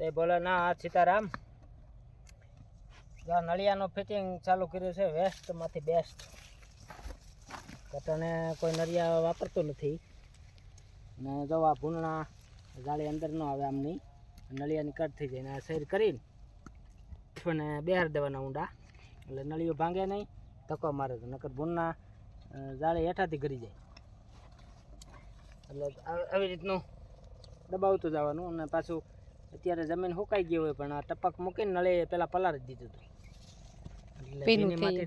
તે બોલે, ના, આ સીતારામ નળિયાનું ફિટિંગ ચાલુ કર્યું છે, વેસ્ટમાંથી બેસ્ટ કટને કોઈ નળિયા વાપરતું નથી. ને જો આ ભૂંગણા જાળી અંદર ન આવે આમ નહીં નળિયાની કટ થઈ જાય અને સૈર કરીને અને બેહાર દેવાના ઊંડા. એટલે નળિયો ભાંગે નહીં, ધક્કો મારે તો નકર ભૂંડના જાળી હેઠાથી ગરી જાય. એટલે આવી રીતનું દબાવતું જવાનું અને પાછું અત્યારે જમીન સુકાઈ ગઈ હોય પણ આ ટપક મૂકીને નળે પેલા પલાળી જ દીધું હતું. એટલે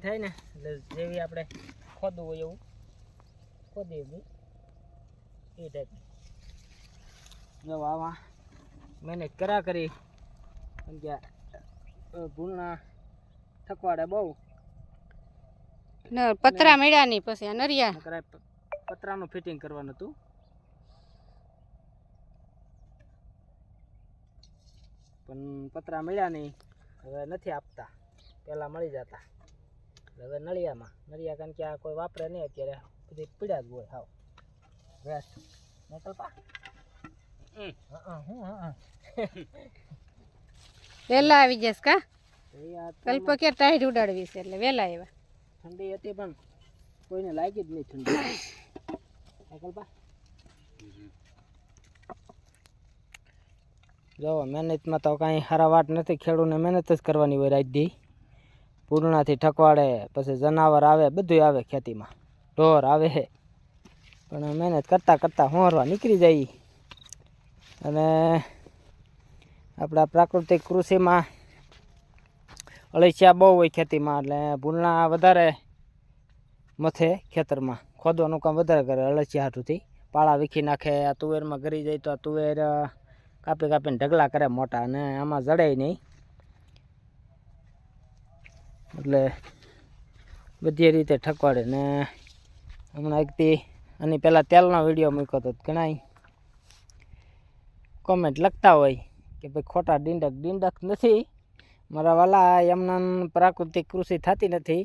થાય. ને એટલે જેવી આપણે ખોદવું હોય એવું ખોદી એવી એ ટાઈપનું. જો આવા મહેનત કરા કરી. કેમ કે ભૂલના થકવાડે બહુ. પતરા મળ્યા નહીં પછી આ નરિયા પતરાનું ફિટિંગ કરવાનું હતું. પણ પતરા મળ્યા નહીં. હવે નથી આપતા. પહેલાં મળી જતા. એટલે હવે નળિયામાં. નળિયા કારણ કે આ કોઈ વાપરે નહીં અત્યારે. બધી પીડ્યા જ હોય હાવ. વેસ્ટ નીકળતા વહેલા હં, હં, વેલા આવી જશ કા? કલ્પ કે ટાઈટ ઉડાડવી છે એટલે વહેલા આવ્યા. ઠંડી હતી પણ કોઈને લાગી જ નહીં ઠંડી. કલ્પા જો, મહેનતમાં તો કાંઈ સારા વાટ નથી, ખેડૂને મહેનત જ કરવાની હોય રાત દી. પૂર્ણાથી ઠકવાડે, પછી જનાવર આવે બધું આવે ખેતીમાં. ઢોર આવે. પણ મહેનત કરતાં કરતાં હોંરવા નીકળી જાય. અને આપણા પ્રાકૃતિક કૃષિમાં અળસિયા બહુ હોય ખેતીમાં, એટલે ભૂલણા વધારે મથે ખેતરમાં. ખોદવાનું કામ વધારે કરે અળસિયા હાટુથી. પાળા વીખી નાખે, આ તુવેરમાં ગરી જાય તો આ તુવેર કાપી કાપીને ઢગલા કરે મોટા અને આમાં જડે નહીં. એટલે બધી રીતે ઠકવાડે ને હમણાં એકથી આની પહેલાં તેલનો વીડિયો મૂક્યો હતો ઘણાય કોમેન્ટ લખતા હોય કે ભાઈ ખોટા ડીંડક ડીંડક નથી. મારા વાલા એમના પ્રાકૃતિક કૃષિ થતી નથી.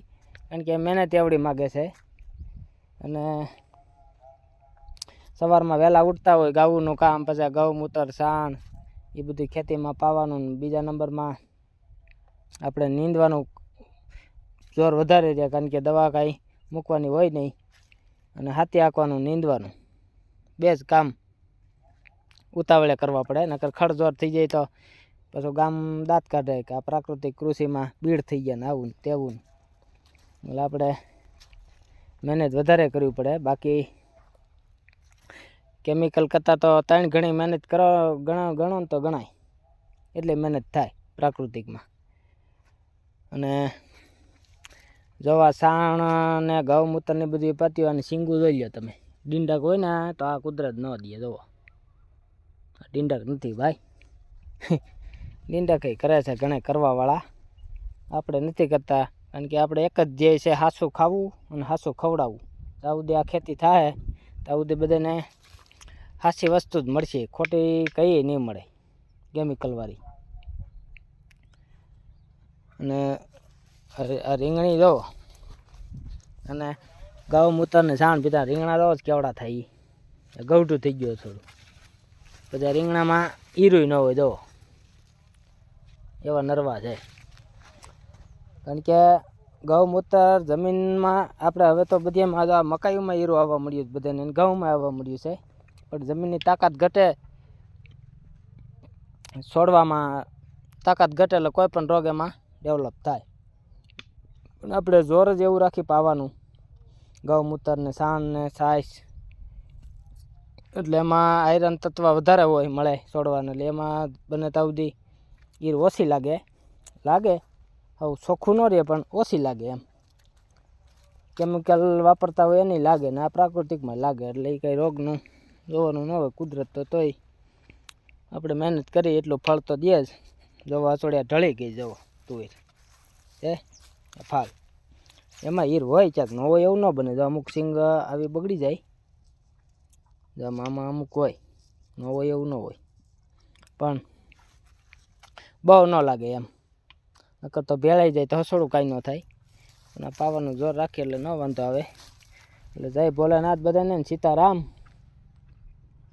કારણ કે મહેનત એવડી માગે છે. અને સવારમાં વહેલા ઉઠતા હોય, ગાઉનું કામ, પછી ગૌમૂત્ર સાણ એ બધું ખેતીમાં પાવાનું બીજા નંબરમાં આપણે નીંદવાનું જોર વધારે રહે કારણ કે દવા કાંઈ મૂકવાની હોય નહીં અને હાથી આંકવાનું નીંદવાનું. બે જ કામ ઉતાવળે કરવા પડે, નકર ખડજોર થઈ જાય તો પછી ગામ દાંત કાઢે, કે આ પ્રાકૃતિક કૃષિમાં બીડ થઈ ગયા ને આવું તેવું એટલે આપણે મહેનત વધારે કરવી પડે, બાકી કેમિકલ કરતાં તો ત્રણ ઘણી મહેનત કરો, ગણો ગણો ને તો ગણાય. એટલી મહેનત થાય પ્રાકૃતિકમાં. અને જોવા સાણ ને ગૌમૂત્રની બધી પત્તીઓ અને શીંગું જોઈ લો તમે. ડીંડક હોય ને, તો આ કુદરત ન દે, જુઓ. ડીંડક નથી ભાઈ. ડીંડક કરે છે ઘણા કરવાવાળા. આપણે નથી કરતા, કારણ કે આપણે એક જ ધ્યેય છે હાસું ખાવું અને હાસું ખવડાવવું. ત્યાં સુધી આ ખેતી થાય ત્યાં સુધી બધાને હાસી વસ્તુ જ મળશે. ખોટી કઈ નહીં મળે. કેમિકલવાળી અને આ રીંગણી જો. અને ગૌમૂત્રને છાણ પીતા રીંગણા જ કેવડા થાય ઈ? ગવઠું થઈ ગયું થોડું. બધા રીંગણામાં ઈરુય ન હોય, જો. એવા નરવા છે. કારણ કે ગૌમૂત્ર જમીનમાં આપણે હવે તો બધામાં મકાઈમાં ઈરું આવવા મળ્યું છે બધાને. ઘઉંમાં આવવા મળ્યું છે. પણ જમીનની તાકાત ઘટે, છોડવામાં તાકાત ઘટે એટલે કોઈ પણ રોગ એમાં ડેવલપ થાય. પણ આપણે જોર જ એવું રાખી પાવાનું. ગૌમૂતરને સાન ને છાશ એટલે એમાં આયરન તત્વ વધારે હોય મળે છોડવાને એટલે એમાં બને ત્યાં સુધી ઈર ઓછી લાગે. લાગે? હવે ચોખ્ખું ન રહે પણ ઓછી લાગે એમ. કેમિકલ વાપરતા હોય એની લાગે ને આ પ્રાકૃતિકમાં લાગે એટલે એ કંઈ રોગનું જોવાનું ન હોય, કુદરત તો તોય. આપણે મહેનત કરી એટલું ફળ તો દે જ. જો વાસોડિયા ઢળી ગઈ, જવો તુવેર. એ ફાલ. એમાં હીર હોય ક્યાંક, ન હોય એવું ન બને. જો અમુક સિંગ આવી બગડી જાય, જો આમાં અમુક હોય, ન હોય એવું ન હોય. પણ બહુ ન લાગે એમ. નકર તો ભેળાઈ જાય તો હસોડું કાંઈ ન થાય. અને પાવાનું જોર રાખીએ એટલે ન વાંધો આવે. એટલે જય ભોલેનાથ બધાને સીતારામ.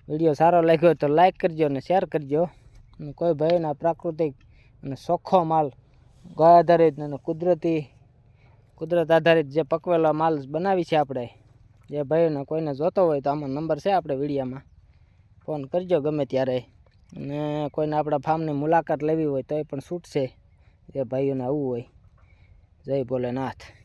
વીડિયો સારો લાગ્યો તો લાઇક કરજો અને શેર કરજો. અને કોઈ ભાઈના પ્રાકૃતિક અને સોખો માલ ગાય આધારિત અને કુદરતી, કુદરત આધારિત જે પકવેલો માલ બનાવી છે આપણે, જે ભાઈઓને કોઈને જોતો હોય તો આમાં નંબર છે આપણે વિડીયામાં. ફોન કરજો ગમે ત્યારે. અને કોઈને આપણા ફાર્મની મુલાકાત લેવી હોય તો એ પણ છૂટશે. જે ભાઈઓને આવવું હોય, જય ભોલેનાથ.